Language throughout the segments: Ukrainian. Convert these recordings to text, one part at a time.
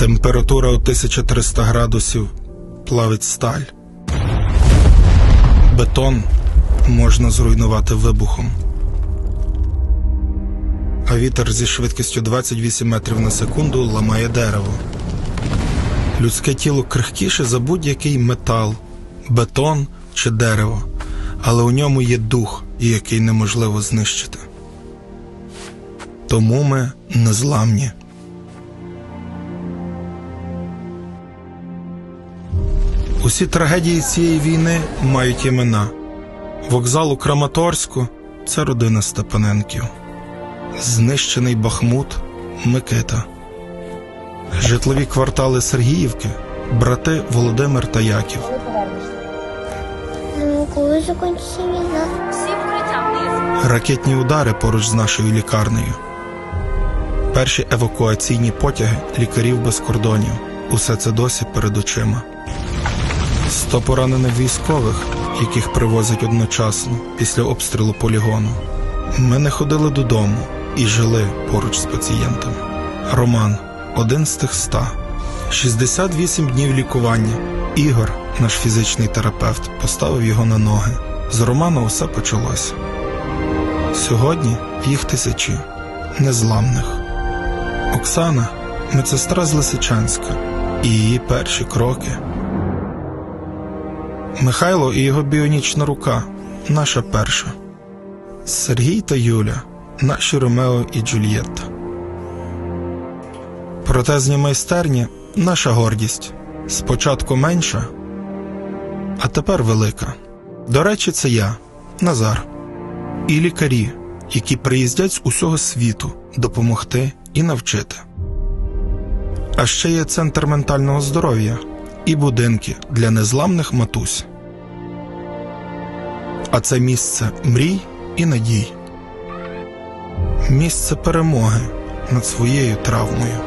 Температура у 1300 градусів плавить сталь. Бетон можна зруйнувати вибухом. А вітер зі швидкістю 28 метрів на секунду ламає дерево. Людське тіло крихкіше за будь-який метал, бетон чи дерево, але у ньому є дух, який неможливо знищити. Тому ми незламні. Усі трагедії цієї війни мають імена. Вокзал у Краматорську це родина Степаненків. Знищений Бахмут Микита. Житлові квартали Сергіївки брати Володимир та Яків. Ну, коли закінчиться війна? Всі вниз. Ракетні удари поруч з нашою лікарнею. Перші евакуаційні потяги лікарів без кордонів. Усе це досі перед очима. Сто поранених військових, яких привозять одночасно після обстрілу полігону. Ми не ходили додому і жили поруч з пацієнтами. Роман один з тих ста. 68 днів лікування. Ігор, наш фізичний терапевт, поставив його на ноги. З Романа усе почалося. Сьогодні їх тисячі незламних. Оксана медсестра з Лисичанська і її перші кроки. Михайло і його біонічна рука наша перша. Сергій та Юля наші Ромео і Джульєтта. Протезні майстерні наша гордість. Спочатку менша, а тепер велика. До речі, це я, Назар і лікарі, які приїздять з усього світу допомогти і навчити. А ще є центр ментального здоров'я і будинки для незламних матусь. А це місце мрій і надій, місце перемоги над своєю травмою.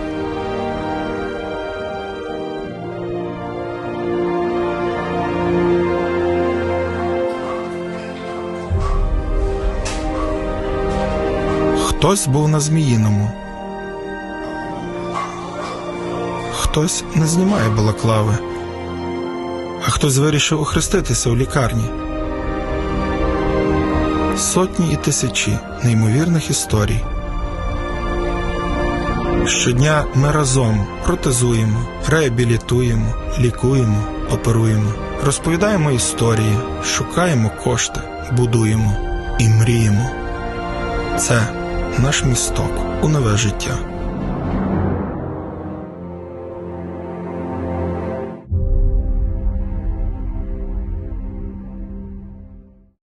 Хтось був на Зміїному. Хтось не знімає балаклави, а хтось вирішив охреститися у лікарні. Сотні і тисячі неймовірних історій. Щодня ми разом протезуємо, реабілітуємо, лікуємо, оперуємо, розповідаємо історії, шукаємо кошти, будуємо і мріємо. Це наш місток у нове життя.